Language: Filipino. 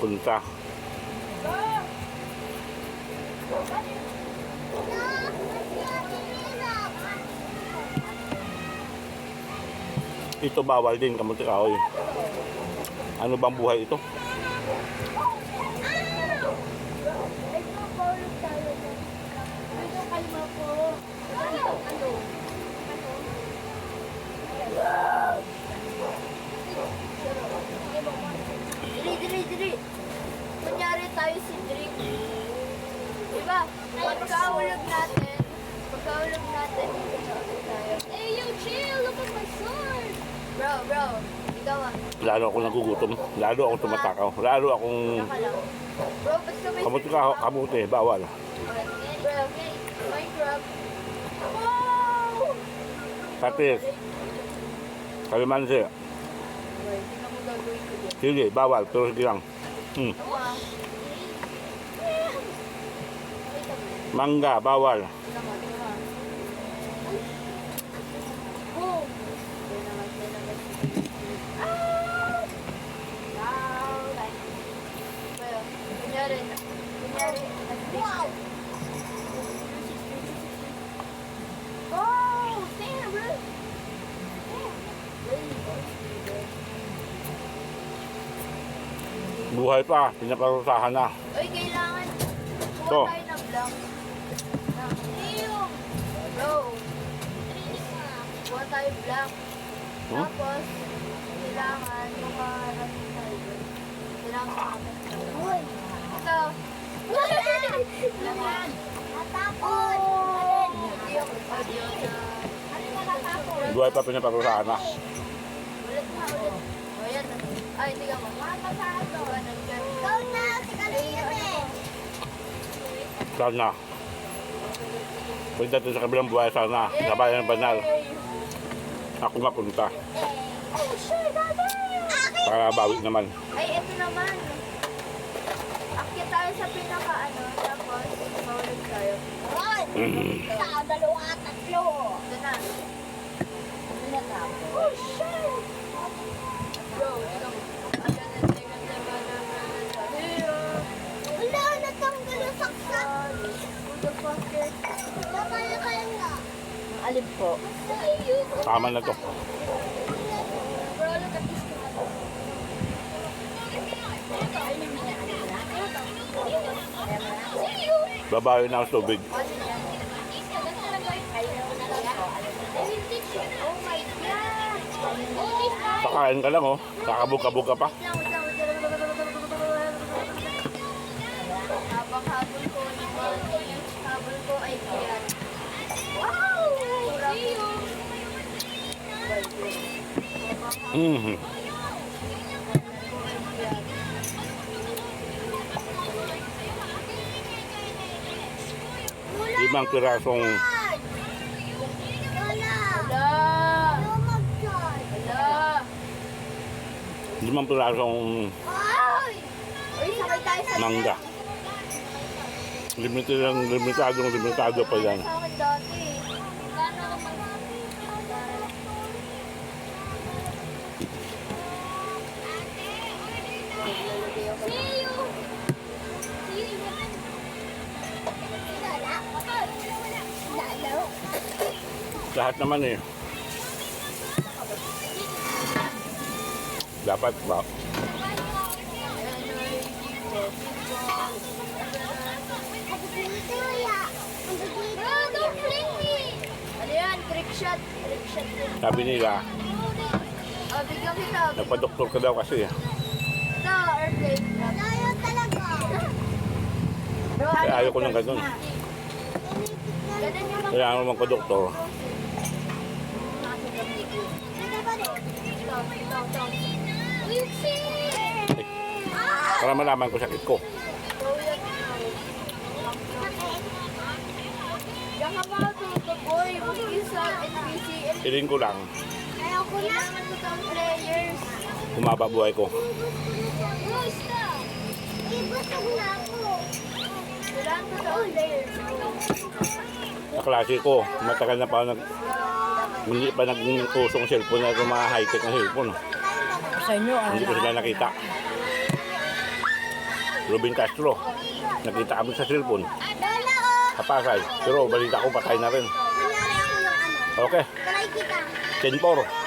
punta. Ito bawal din kamuti kahoy. Ano bang buhay ito? Lalo ako nagugutom. Lalo akong tumatakaw. Lalo akong kamuti kamuti, bawal. Katis, kalimansi, sige, bawal, pero sige lang. Hmm. Mangga, bawal. Tingnan mo, tingnan mo. Boom! Tingnan naman, tingnan naman. Ah! Wow! Bro, kunyari, kunyari, wow! Oh, damn, bro. Buhay pa, pinakarusahan na. Uy, kailangan To. kuha tayo ng Ew! Bro. Kuha tayo blank. Hmm? Tapos, kailangan makarating tayo. Kailangan makarating tayo. Uy! Ito. Laman. Natapon! Hindi ako audio na. Ano na natapon? Buhay pa, pinakarusahan na. Ulit na. Ay, mo. Mapasado. Ikaw na. Sana. Pagdating sa kabilang buhay, sana. Sa bayan ng banal. Ako mapunta. Oh, shit, daddy! Para bawi naman. Ay, ito naman. Akit tayo sa pinaka ano, tapos maulog tayo. Mm. Sa dalawa, tatlo. Ito na. Oh, shit! Ito. Ang ganda, ganda, ganda, ganda, ganda. Wala, natanggal yung saksak. Who the fuck? Nakaya kaya nga. Alin po? Tama na to. Babawi na ang tubig. Kakain ka lang, oh. Kakabog-kabog ka pa. Habang Limang pirasong limang pirasong mangga. Limited lang, limitadong limitado pa yan. Lahat naman eh. Dapat ba? Sabi nila, nagpa-doktor ka daw kasi. Ito, airplane. Layo talaga. Ayaw ko ng ganun. Kaya naman ko doktor. Para malaman ko sakit ko. Piling ko lang, Ayaw ko na. Players. humaba buhay ko. Sa klase ko, matagal na pa nag hindi pa naging usong cellphone na mga high-tech na cellphone. Sa inyo, ano Hindi ko sila nakita. Ruben Castro. Nakita kami sa cellphone. Sa Pasay. Pero balita ko patay na rin. Ano. Okay. Try kita. 10-4. Ako nga